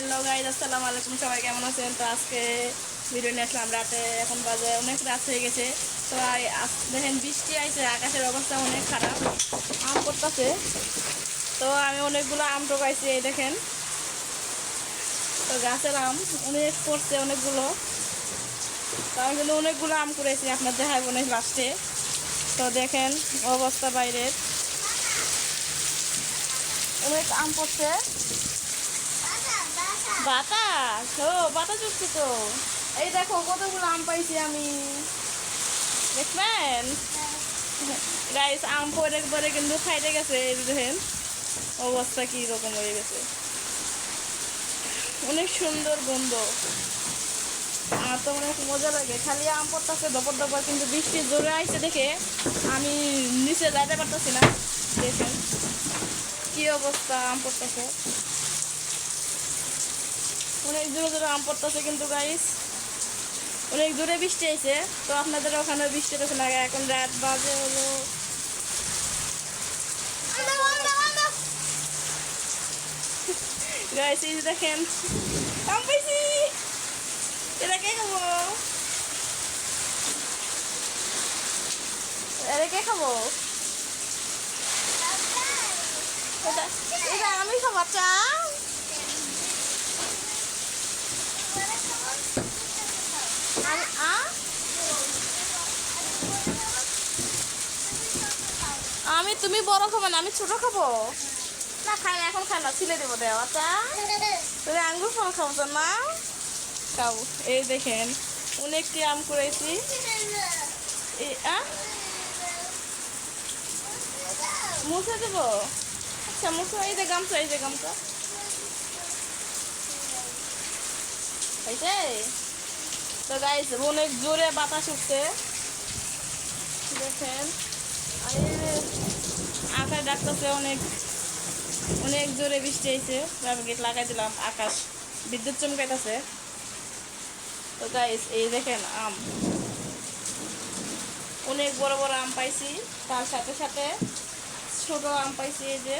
Hello guys আসসালামু আলাইকুম। সবাই কেমন আছেন? তো আজকে আসলাম রাতে। এখন বাজে অনেক রাত হয়ে গেছে। তো দেখেন বৃষ্টি আইছে, আকাশের অবস্থা অনেক খারাপ। আম পড়তেছে। তো আমি অনেকগুলো আম টোকাইছি এই দেখেন। তো গাছের আম অনেক পড়ছে, অনেকগুলো। তো আমি কিন্তু অনেকগুলো আম করেছি আপনার দেখায় অনেক লাস্টে তো দেখেন অবস্থা বাইরের। অনেক আম পড়ছে। বাতাস? ও বাতাস উঠছে তো। এই দেখো কতগুলো আম পাইছি আমি। দেখবেন? গাইস আম পরে পরে কিন্তু খাইতে গেছে এই দেখেন। অবস্থা কি রকম হয়ে গেছে। অনেক সুন্দর গন্ধ। আমার তো অনেক মজা লাগে। খালি আম পড়তেছে দপর দপর কিন্তু বৃষ্টি জোরে আইছে দেখে আমি নিচে যাইতে পারতেছি না। দেখেন কি অবস্থা আম পড়তেছে। অনেক দূরে দূরে আম পড়তেছে কিন্তু গাইস অনেক দূরে বৃষ্টি আইছে তো আপনাদের ওখানে বৃষ্টি দেখুন আগে এখন রাত বাজে হলো। গাইস দেখেন পাইছি। কে খাব? কে খাব এটা এটা আমি খাব চা আমি আ আমি তুমি বড় খাব না, আমি ছোট খাব। না, খাই এখন খাই না, ছিলে দেবো দেওয়াটা আঙ্গুর ফল খাব তো না খাব এই দেখেন অনেকটি আম করেছি মুছে দেবো? আচ্ছা মুছে, এই যে গামছা, এই যে গামছা। তো গাইছে অনেক জোরে বাতাস উঠছে। দেখেন। আকাশ ডাকতেছে অনেক অনেক জোরে বৃষ্টি হয়েছে আমি গেট লাগাই দিলাম, আকাশ বিদ্যুৎ চমকাইতেছে। তো গাইস এই দেখেন আম। অনেক বড় বড় আম পাইছি, তার সাথে সাথে ছোট আম পাইছি এই যে।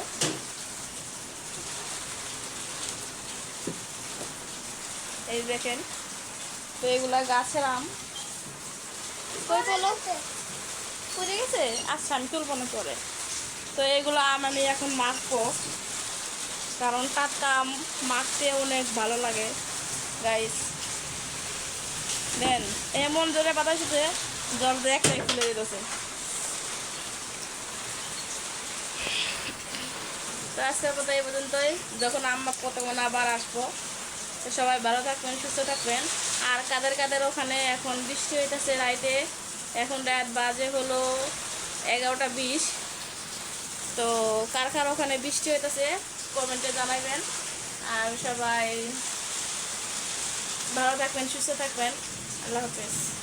এই দেখেন, তো এগুলা গাছের আম। কই পড়ে গেছে আচ্ছা আমি তুলবো না পরে। তো এগুলো আম আমি এখন মাখবো। কারণ টাটকা মাখতে অনেক ভালো লাগে গাইস দেন, এমন জোরে বাতাস উঠে জল দিয়ে একটাই খুলে দিতেছে। তো আজকের কথা এই পর্যন্তই। যখন আম্মা তখন আবার আসব। সবাই ভালো থাকবেন, সুস্থ থাকবেন। আর কাদের কাদের ওখানে এখন বৃষ্টি হইতেছে রাইতে এখন রাত বাজে হলো এগারোটা বিশ। তো কার কার ওখানে বৃষ্টি হইতেছে, কমেন্টে জানাইবেন। আর সবাই ভালো থাকবেন, সুস্থ থাকবেন। আল্লাহ হাফেজ।